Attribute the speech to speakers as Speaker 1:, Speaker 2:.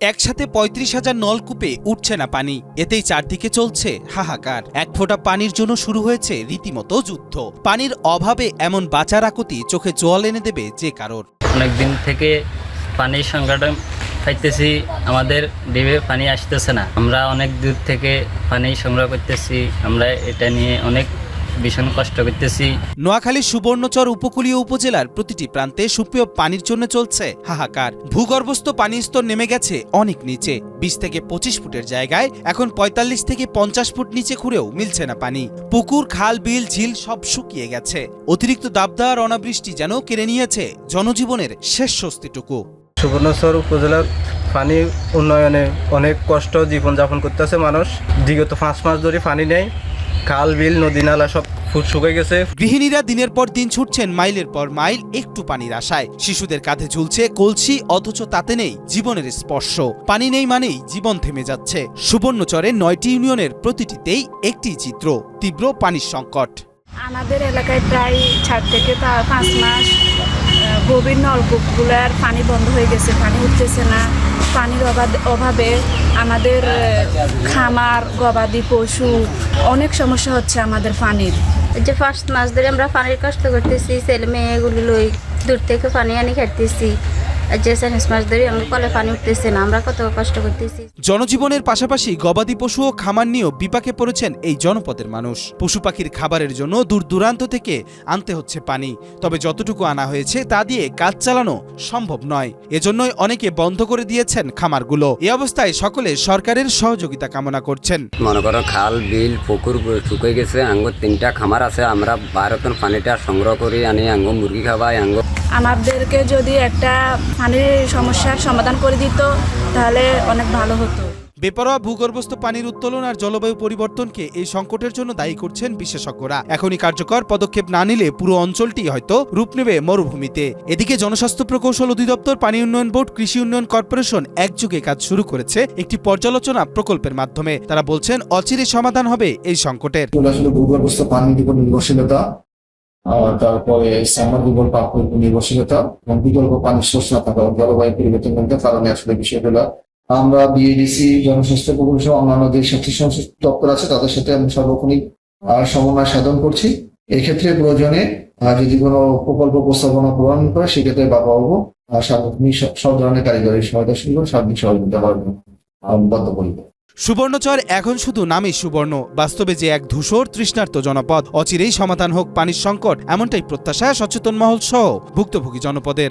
Speaker 1: একসাথে পঁয়ত্রিশ হাজার নলকূপে উঠছে না পানি। এতেই চারদিকে চলছে হাহাকার। এক ফোঁটা পানির জন্য শুরু হয়েছে রীতিমতো যুদ্ধ। পানির অভাবে এমন বাঁচার আকুতি চোখে জল এনে দেবে যে কারোর।
Speaker 2: অনেক দিন থেকে পানির সংকটে পাইতেছি, আমাদের ডিবে পানি আসতেছে না। আমরা অনেক দূর থেকে পানি সংগ্রহ করতেছি। আমরা এটা নিয়ে অনেক ভীষণ কষ্ট করতেছি।
Speaker 1: নোয়াখালীর সুবর্ণচর উপকূলীয় উপজেলার প্রতিটি প্রান্তে সুপ্রিয় পানির জন্য চলছে হাহাকার। ভূগর্ভস্থ পানির স্তর নেমে গেছে অনেক নিচে। বিশ থেকে পঁচিশ ফুটের জায়গায় এখন পঁয়তাল্লিশ থেকে পঞ্চাশ ফুট নিচে খুঁড়েও মিলছে না পানি। পুকুর খাল বিল ঝিল সব শুকিয়ে গেছে। অতিরিক্ত দাবদার অনাবৃষ্টি যেন কেড়ে নিয়েছে জনজীবনের শেষ স্বস্তিটুকু।
Speaker 3: সুবর্ণচর উপজেলার পানি উন্নয়নে অনেক কষ্ট জীবনযাপন করতেছে মানুষ। বিগত পাঁচ মাস ধরে পানি নেই। খাল বিল নদী নালা সব ফুট শুকিয়ে গেছে।
Speaker 1: গৃহিণীরা দিনের পর দিন ছুটছেন মাইলের পর মাইল একটু পানির আশায়। শিশুদের কাঁধে ঝুলছে কলসি অথচ তাতে নেই জীবনের স্পর্শ। পানি নেই মানেই জীবন থেমে যাচ্ছে। সুবর্ণচরের নয়টি ইউনিয়নের প্রতিটিতেই একটি চিত্র তীব্র পানির সংকট।
Speaker 4: আমাদের এলাকায় প্রায় চার থেকে পাঁচ মাস গভীর নলকূপগুলোর পানি বন্ধ হয়ে গেছে, পানি উঠতেছে না। পানির অভাব- আমাদের খামার, গবাদি পশু, অনেক সমস্যা হচ্ছে আমাদের পানির।
Speaker 5: যে ফার্স্ট মাস ধরে আমরা পানির কষ্ট করতেছি, ছেলে মেয়েগুলো লই দূর থেকে পানি আনি খাইতেছি। কলে পানি উঠতেছে না আমরা কত কষ্ট করতেছি।
Speaker 1: জনজীবনের পাশাপাশি গবাদি পশু ও খামার নিয়েও বিপাকে পড়েছেন এই জনপদের মানুষ। পশু পাখির খাবারের জন্য দূর দূরান্ত থেকে আনতে হচ্ছে পানি। তবে যতটুকু আনা হয়েছে তা দিয়ে কাজ চালানো সম্ভব নয়। এজন্যই অনেকে বন্ধ করে দিয়েছেন খামারগুলো। এ অবস্থায় সকলে সরকারের সহযোগিতা কামনা করছেন।
Speaker 6: মনে করো খাল বিল পুকুর শুকিয়ে গেছে আঙ্গুর তিনটা খামার আছে আমরা ভারতের পানিটা সংগ্রহ করি আনি আঙ্গ মুরগি খাওয়াই আঙ্গ
Speaker 4: আমাদেরকে যদি একটা পানির সমস্যার সমাধান করে দিত তাহলে অনেক ভালো হতো।
Speaker 1: বেপরোয়া ভূগর্ভস্থ পানির উত্তোলন আর জলবায়ু পরিবর্তনকে এই সংকটের জন্য দায়ী করছেন বিশেষজ্ঞরা। এখনই কার্যকর পদক্ষেপ না নিলে পুরো অঞ্চলটি হয়তো রূপ নেবে মরুভূমিতে। এদিকে জনস্বাস্থ্য প্রকৌশল অধিদপ্তর পানি উন্নয়ন বোর্ড কৃষি উন্নয়ন কর্পোরেশন একযোগে কাজ শুরু করেছে একটি পর্যালোচনা প্রকল্পের মাধ্যমে। তারা বলছেন অচিরে সমাধান হবে এই সংকটের।
Speaker 7: ভূগর্ভস্থ পানির উপর নির্ভরশীলতা তারপরে সামার দুর্বল পাপ নির্ভরশীলতা এবং বিকল্প পানির সোর্স না থাকা জলবায়ু পরিবর্তনের কারণে আসলে বিষয়গুলো। আমরা বিএডিসি জনস্বাস্থ্য প্রকৌশল অন্যান্য যে স্বাস্থ্য সংশ্লিষ্ট দপ্তর আছে, তাদের সাথে আমি সার্বক্ষণিক সমন্বয় সাধন করছি। এক্ষেত্রে প্রয়োজনে যদি কোনো প্রকল্প প্রস্তাবনা প্রদান করে, সেক্ষেত্রে বাবা বাবু সার্বক্ষণিক সব- ধরনের কারিগরি সহায়তা শুরু সার্বিক সহযোগিতা করবেন বদ্ধপরিকর।
Speaker 1: সুবর্ণচর এখন শুধু নামেই সুবর্ণ। বাস্তবে যে এক ধূসর তৃষ্ণার্ত জনপদ, অচিরেই সমাধান হোক পানির সংকট, এমনটাই প্রত্যাশা সচেতন মহল সহ ভুক্তভোগী জনপদের।